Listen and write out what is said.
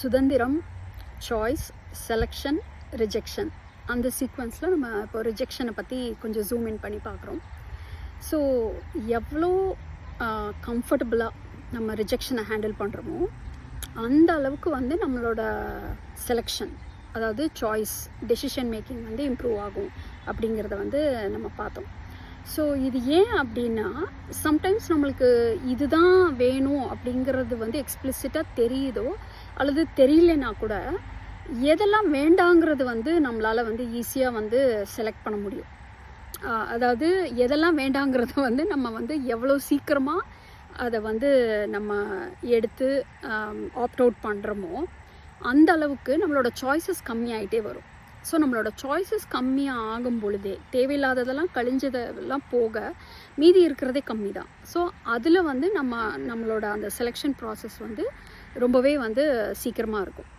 சுதந்திரம் choice selection rejection அந்த சீக்வன்ஸில் நம்ம இப்போ ரிஜெக்ஷனை பற்றி கொஞ்சம் ஜூம் இன் பண்ணி பார்க்குறோம். ஸோ எவ்வளோ கம்ஃபர்டபுளாக நம்ம ரிஜெக்ஷனை ஹேண்டில் பண்ணுறோமோ அந்த அளவுக்கு வந்து நம்மளோட செலெக்ஷன் அதாவது சாய்ஸ் டெசிஷன் மேக்கிங் வந்து இம்ப்ரூவ் ஆகும் அப்படிங்கிறத வந்து நம்ம பார்த்தோம். ஸோ இது ஏன் அப்படின்னா சம்டைம்ஸ் நம்மளுக்கு இதுதான் வேணும் அப்படிங்கிறது வந்து எக்ஸ்பிளிசிட்டாக தெரியுதோ அல்லது தெரியலனா கூட எதெல்லாம் வேண்டாங்கிறது வந்து நம்மளால் வந்து ஈஸியாக வந்து செலக்ட் பண்ண முடியும். அதாவது எதெல்லாம் வேண்டாங்கிறத வந்து நம்ம வந்து எவ்வளோ சீக்கிரமாக அதை வந்து நம்ம எடுத்து ஆப்ட் அவுட் பண்ணுறோமோ அந்த அளவுக்கு நம்மளோட சாய்ஸஸ் கம்மியாயிட்டே வரும். ஸோ நம்மளோட சாய்ஸஸ் கம்மியாக ஆகும் பொழுதே தேவையில்லாததெல்லாம் கழிஞ்சதெல்லாம் போக மீதி இருக்கிறதே கம்மி தான் ஸோ அதில் வந்து நம்ம நம்மளோட அந்த செலெக்ஷன் ப்ராசஸ் வந்து ரொம்பவே வந்து சீக்கிரமாக இருக்கும்.